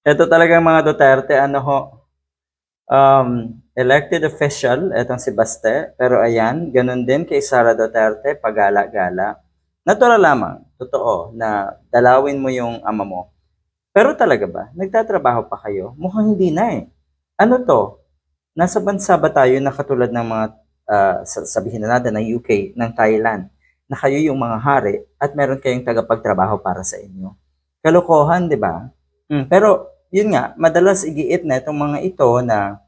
Ito talagang mga Duterte, ano ho, um, elected official, etong si Baste, pero ayan, ganun din kay Sara Duterte, pagala-gala. Natural lamang, totoo, na dalawin mo yung ama mo. Pero talaga ba, nagtatrabaho pa kayo? Mukhang hindi na eh. Ano to? Nasa bansa ba tayo na katulad ng mga, sa- sabihin na natin, ng UK, ng Thailand, na kayo yung mga hari at meron kayong tagapagtrabaho para sa inyo? Kalokohan, di ba? Mm, pero yun nga, madalas igiit na itong mga ito na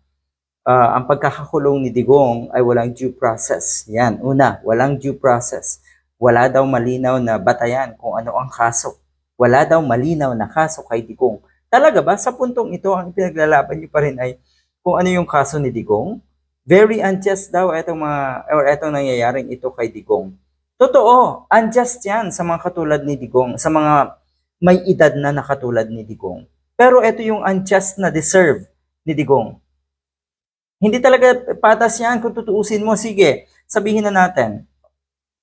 ah, ang pagkakakulong ni Digong ay walang due process. Yan, una, walang due process. Wala daw malinaw na batayan kung ano ang kaso. Wala daw malinaw na kaso kay Digong. Talaga ba? Sa puntong ito, ang pinaglalaban niyo pa rin ay kung ano yung kaso ni Digong? Very unjust daw itong mga, or itong nangyayaring ito kay Digong. Totoo, unjust yan sa mga katulad ni Digong, sa mga may edad na nakatulad ni Digong. Pero ito yung unjust na deserve ni Digong. Hindi talaga patas yan kung tutuusin mo. Sige, sabihin na natin,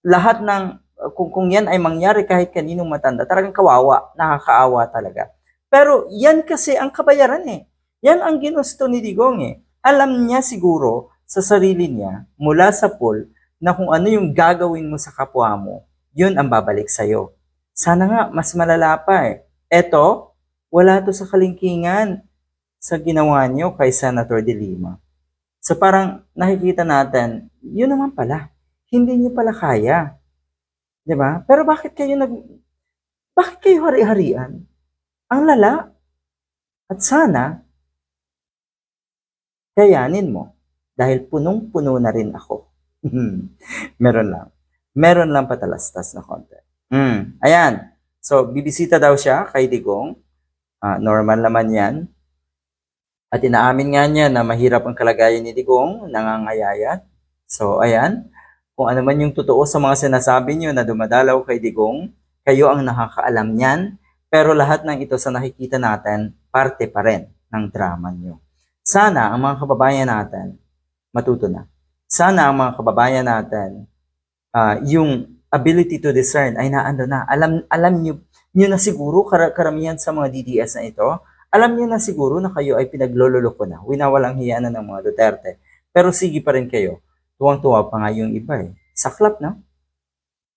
lahat ng, kung, kung yan ay mangyari kahit kaninong matanda, talagang kawawa, nakakaawa talaga. Pero yan kasi ang kabayaran eh. Yan ang ginusto ni Digong eh. Alam niya siguro sa sarili niya, mula sa pool, na kung ano yung gagawin mo sa kapwa mo, yun ang babalik sa'yo. Sana nga, mas malala pa eh. Eto, wala to sa kalingkingan sa ginawa niyo kay Senator De Lima. So parang nakikita natin, yun naman pala, hindi niyo pala kaya. 'Di ba? Pero bakit kayo nag bakit kayo hari-harian? Ang lala. At sana kayanin mo dahil punong-puno na rin ako. Meron lang. Meron lang patalastas na konti. Mm, ayan. So, bibisita daw siya kay Digong. Ah, normal naman yan. At inaamin nga niya na mahirap ang kalagayan ni Digong, nangangayayat. So, ayan. Kung ano man yung totoo sa mga sinasabi niyo na dumadalaw kay Digong, kayo ang nakakaalam niyan. Pero lahat ng ito sa nakikita natin, parte pa rin ng drama niyo. Sana ang mga kababayan natin matuto na. Sana ang mga kababayan natin, ah, yung ability to discern ay naando na. Alam, alam niyo, niyo na siguro, kar- karamihan sa mga DDS na ito, alam niyo na siguro na kayo ay pinaglololoko na. Winawalang hiya na ng mga Duterte. Pero sige pa rin kayo. Tuwang-tuwa pa nga yung iba eh. Saklap na.